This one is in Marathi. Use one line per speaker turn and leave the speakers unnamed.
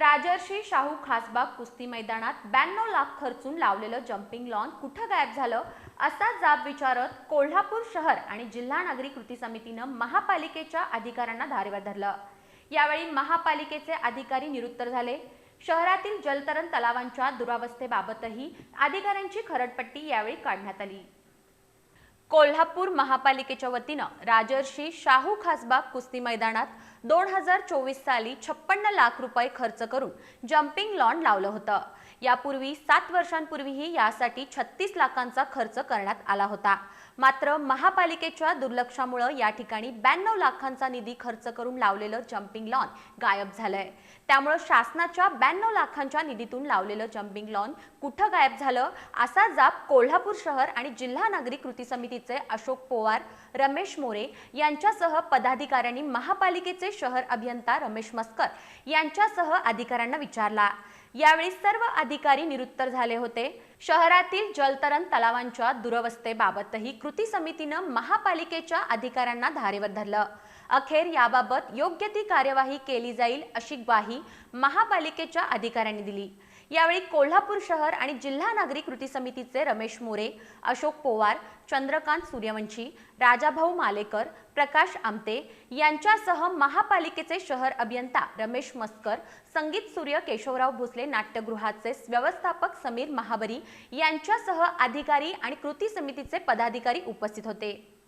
राजर्षी शाहू खासबाग कुस्ती मैदानात ब्याण्णव लाख खर्चून लावलेलं जम्पिंग लॉन कुठं गायब झालं असा जाब विचारत कोल्हापूर शहर आणि जिल्हा नागरी कृती समितीनं महापालिकेच्या अधिकाऱ्यांना धारेवर धरलं. यावेळी महापालिकेचे अधिकारी निरुत्तर झाले. शहरातील जलतरण तलावांच्या दुरावस्थेबाबतही अधिकाऱ्यांची खरडपट्टी यावेळी काढण्यात आली. कोल्हापूर महापालिकेच्या वतीनं राजर्षी शाहू खासबाग कुस्ती मैदानात दोन हजार चोवीस साली छप्पन्न लाख रुपये खर्च करून जम्पिंग लॉन लावलं होतं. यापूर्वी सात वर्षांपूर्वीही यासाठी छत्तीस लाखांचा खर्च करण्यात आला होता. मात्र महापालिकेच्या दुर्लक्षामुळं या ठिकाणी ब्याण्णव लाखांचा निधी खर्च करून लावलेलं जम्पिंग लॉन गायब झालंय. त्यामुळं शासनाच्या ब्याण्णव लाखांच्या निधीतून लावलेलं जम्पिंग लॉन कुठं गायब झालं? असा जाप कोल्हापूर शहर आणि जिल्हा नागरिक कृती समिती समितीचे अशोक पोवार रमेश मोरे यांच्यासह पदाधिकाऱ्यांनी महापालिकेचे शहर अभियंता रमेश मस्कर यांच्यासह अधिकाऱ्यांना विचारला. यावेळी सर्व अधिकारी निरुत्तर झाले होते. शहरातील जलतरण तलावांच्या दुरवस्थेबाबतही कृती समितीनं महापालिकेच्या अधिकाऱ्यांना धारेवर धरलं. अखेर याबाबत योग्य ती कार्यवाही केली जाईल अशी ग्वाही महापालिकेच्या अधिकाऱ्यांनी दिली. यावेळी कोल्हापूर शहर आणि जिल्हा नागरी कृती समितीचे रमेश मोरे अशोक पोवार चंद्रकांत सूर्यवंशी राजाभाऊ मालेकर प्रकाश आमते यांच्यासह महापालिकेचे शहर अभियंता रमेश मस्कर संगीत सूर्य केशवराव भोसले भोसले नाट्यगृहाचे व्यवस्थापक समीर महाबरी यांच्यासह अधिकारी आणि कृती समितीचे पदाधिकारी उपस्थित होते.